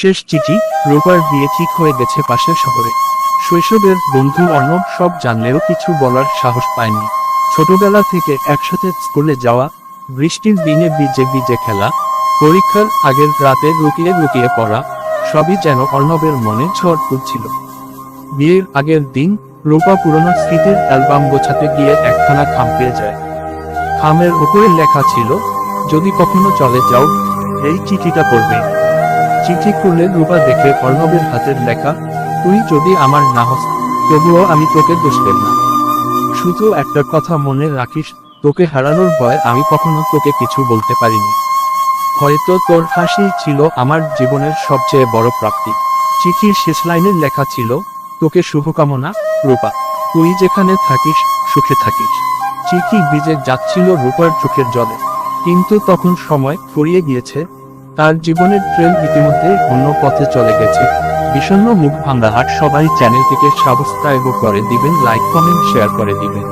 শেষ চিঠি রোপার বিয়ে ঠিক হয়ে গেছে পাশের শহরে। শৈশবের বন্ধু অর্ণব সব জানলেও কিছু বলার সাহস পায়নি। ছোটবেলা থেকে একসাথে স্কুলে যাওয়া, বৃষ্টির দিনে ভিজে বিজে খেলা, পরীক্ষার আগের রাতে লুকিয়ে লুকিয়ে পড়া, সবই যেন অর্ণবের মনে ঝড় তুলছিল। বিয়ের আগের দিন রূপা পুরনো স্মৃতির অ্যালবাম গোছাতে গিয়ে একখানা খাম পেয়ে যায়। খামের উপরে লেখা ছিল, যদি কখনো চলে যাও, এই চিঠিটা পড়বে। চিঠি খুললে রূপা দেখে অর্ণবের হাতের লেখা, তুই যদি আমার না হস, তবুও আমি তোকে দোষ দেব না। শুধু একটা কথা মনে রাখিস, তোকে হারানোর ভয় আমি কখনো তোকে কিছু বলতে পারিনি। হয়তো তোর হাসি ছিল আমার জীবনের সবচেয়ে বড় প্রাপ্তি। চিঠির শেষ লাইনের লেখা ছিল, তোকে শুভকামনা, রূপা। তুই যেখানে থাকিস, সুখে থাকিস। চিঠি ভিজে যাচ্ছিল রূপার চোখের জলে। কিন্তু তখন সময় ফুরিয়ে গিয়েছে তার জীবনের ট্রেন ইতিমধ্যে অন্য পথে চলে গেছে। বিষণ্ন মুখ ভাঙ্গা হাট সবাই চ্যানেলটিকে সাবস্ক্রাইব করে দিবেন লাইক কমেন্ট শেয়ার করে দিবেন।